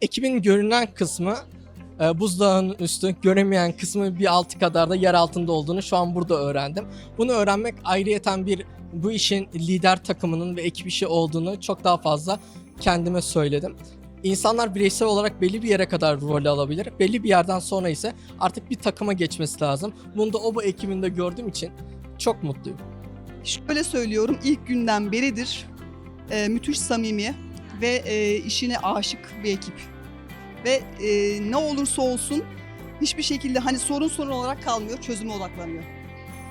Ekibin görünen kısmı e, buzdağının üstü, göremeyen kısmı bir altı kadar da yer altında olduğunu şu an burada öğrendim. Bunu öğrenmek ayrıyeten bir bu işin lider takımının ve ekip işi olduğunu çok daha fazla kendime söyledim. İnsanlar bireysel olarak belli bir yere kadar rol alabilir. Belli bir yerden sonra ise artık bir takıma geçmesi lazım. Bunu da OBA ekibinde gördüğüm için çok mutluyum. Şöyle söylüyorum ilk günden beridir e, müthiş samimi ve e, işine aşık bir ekip. Ve e, ne olursa olsun hiçbir şekilde hani sorun sorun olarak kalmıyor, çözüme odaklanıyor.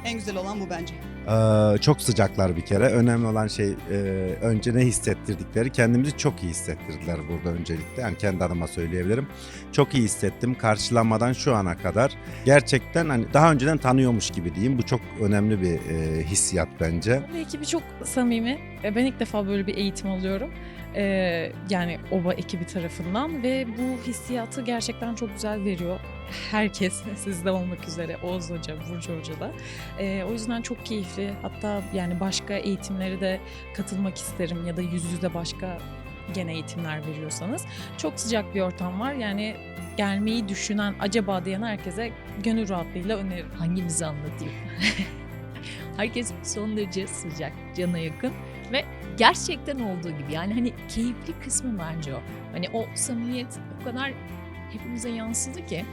En güzel olan bu bence. Ee, çok sıcaklar bir kere. Önemli olan şey e, önce ne hissettirdikleri. Kendimizi çok iyi hissettirdiler burada öncelikle. Yani kendi adıma söyleyebilirim. Çok iyi hissettim karşılanmadan şu ana kadar. Gerçekten hani daha önceden tanıyormuş gibi diyeyim. Bu çok önemli bir e, hissiyat bence. Ve ekibi çok samimi. Ben ilk defa böyle bir eğitim alıyorum. Ee, yani OBA ekibi tarafından ve bu hissiyatı gerçekten çok güzel veriyor. Herkes sizde olmak üzere Oğuz Hoca, Burcu Hoca da. Ee, o yüzden çok keyifli. Hatta yani başka eğitimlere de katılmak isterim ya da yüz yüze başka gene eğitimler veriyorsanız. Çok sıcak bir ortam var. Yani gelmeyi düşünen, acaba diyen herkese gönül rahatlığıyla öneririm. hangimizi anlatayım? Herkes son derece sıcak, cana yakın ve gerçekten olduğu gibi yani hani keyifli kısmı bence o. Hani o samimiyet o kadar hepimize yansıdı ki